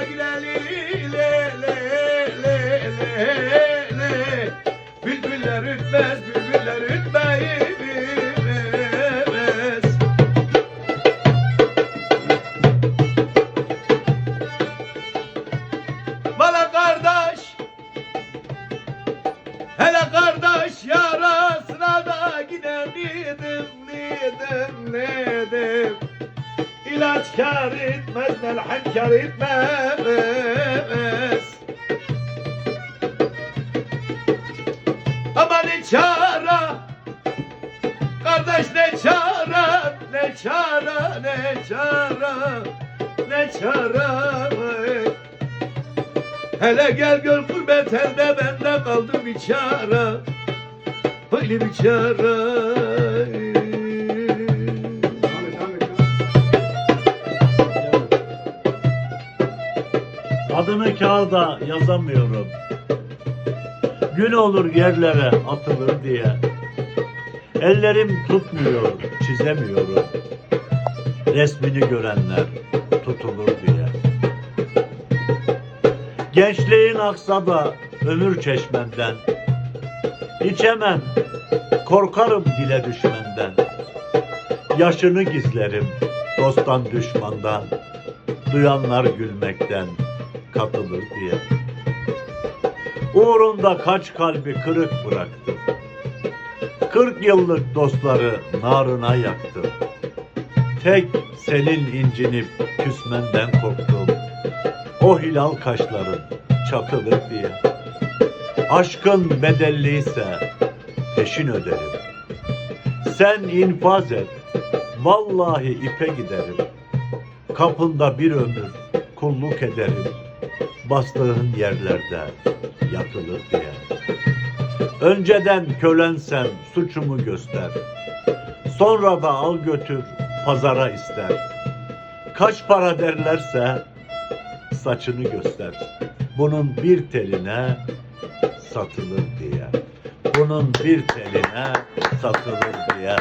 Başına gideli le le le le le Bülbüller ütmez, yarasına da gidemedim, gidemedim. İlaç kar etmez, melhem kar etmez. Ama ne çare Kardeş ne çare, ne çare, ne çare, ne çare Hele gel gör gurbet elde bende kaldım bir çare Öyle bir çare Adını kağıda yazamıyorum. Gün olur yerlere atılır diye. Ellerim tutmuyor, çizemiyorum. Resmini görenler tutulur diye. Gençliğin aksa da ömür çeşmenden. İçemem, korkarım dile düşmenden. Yaşını gizlerim dosttan düşmandan. Duyanlar gülmekten katılır diye. Uğrunda kaç kalbi kırık bıraktım. Kırk yıllık dostları narına yaktım. Tek senin incinip küsmenden korktum. O hilal kaşların çatılır diye. Aşkın bedelliyse peşin öderim. Sen infaz et, vallahi ipe giderim. Kapında bir ömür kulluk ederim. Bastığın yerlerde yatılır diye. Önceden kölensem suçumu göster. Sonra da al götür pazara ister. Kaç para derlerse saçını göster. Bunun bir teline satılır diye. Bunun bir teline satılır diye.